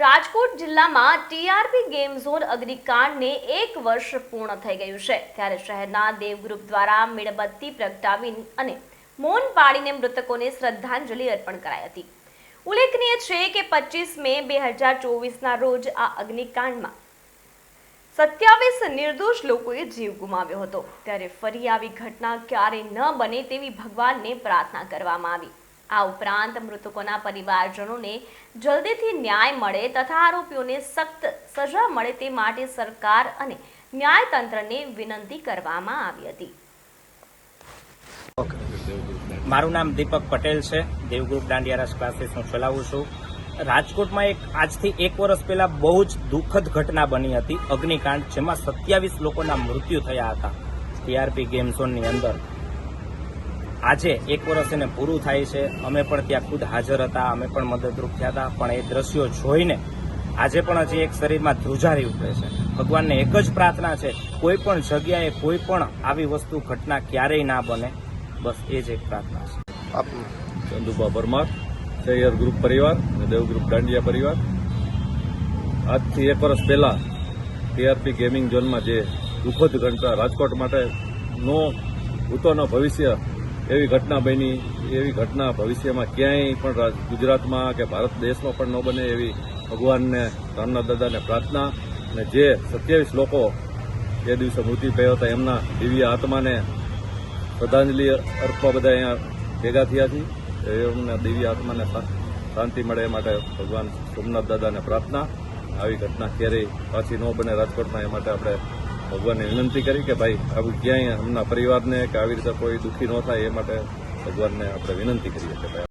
રાજકોટ જિલ્લામાં TRP game zone અગ્નિકાંડને એક વર્ષ પૂર્ણ થઈ ગયું છે. ત્યારે શહેરના દેવ ગ્રુપ દ્વારા મીણબત્તી પ્રગટાવી અને મૌન પાડીને મૃતકોને શ્રદ્ધાંજલિ અર્પણ કરાઈ હતી. ઉલ્લેખનીય છે કે પચીસ મે બે હજાર ચોવીસના રોજ આ અગ્નિકાંડમાં સત્યાવીસ નિર્દોષ લોકોએ જીવ ગુમાવ્યો હતો. ત્યારે ફરી આવી ઘટના ક્યારેય ન બને તેવી ભગવાનને પ્રાર્થના કરવામાં આવી. આ ઉપરાંત મૃતકોના પરિવારજનોને જલ્દીથી ન્યાય મળે તથા આરોપીઓને સખ્ત સજા મળે તે માટે સરકાર અને ન્યાયતંત્રને વિનંતી કરવામાં આવી હતી. મારું નામ દીપક પટેલ છે. દેવગ્રુપ દાંડિયારાસ ક્લાસીસ હું ચલાવું છું. રાજકોટમાં એક આજથી એક વર્ષ પહેલા બહુ જ દુઃખદ ઘટના બની હતી. અગ્નિકાંડ, જેમાં સત્યાવીસ લોકોના મૃત્યુ થયા હતા. ટીઆરપી ગેમ ઝોનની અંદર. આજે એક વર્ષ એને પૂરું થાય છે. અમે પણ ત્યાં ખુદ હાજર હતા અમે પણ મદદરૂપ થયા હતા પણ એ દ્રશ્યો જોઈને આજે પણ હજી એક શરીરમાં ધ્રુજારી ઉઠે છે. ભગવાનને એક જ પ્રાર્થના છે કોઈ પણ જગ્યાએ કોઈ પણ આવી વસ્તુ ઘટના ક્યારેય ના બને. બસ એ જ એક પ્રાર્થના છે. ચંદુભા પરમાર સૈયર ગ્રુપ પરિવાર અને દેવ ગ્રુપ દાંડિયા પરિવાર. આજથી એક વર્ષ પહેલાં ટીઆરપી ગેમિંગ ઝોનમાં જે દુઃખદ ઘટના રાજકોટ માટે નો ભૂતોનો ભવિષ્ય એવી ઘટના બની, એવી ઘટના ભવિષ્યમાં ક્યાંય પણ ગુજરાતમાં કે ભારત દેશમાં પણ ન બને એવી ભગવાનને રામના દાદાને પ્રાર્થના અને જે સત્યાવીસ લોકો એ દિવસે મૃત્યુ થયા હતા, એમના દિવ્ય આત્માને શ્રદ્ધાંજલિ અર્પવા બધા અહીંયા ભેગા થયા છીએ એમના દિવ્ય આત્માને શાંતિ મળે એ માટે ભગવાન સોમનાથ દાદાને પ્રાર્થના. આવી ઘટના ક્યારેય પાછી ન બને રાજકોટમાં, એ માટે આપણે ભગવાનને વિનંતી કરી કે ભાઈ, આવું ક્યાંય હમણાં પરિવારને કે આવી રીતે કોઈ દુઃખી ન થાય એ માટે ભગવાનને આપણે વિનંતી કરીએ કે ભાઈ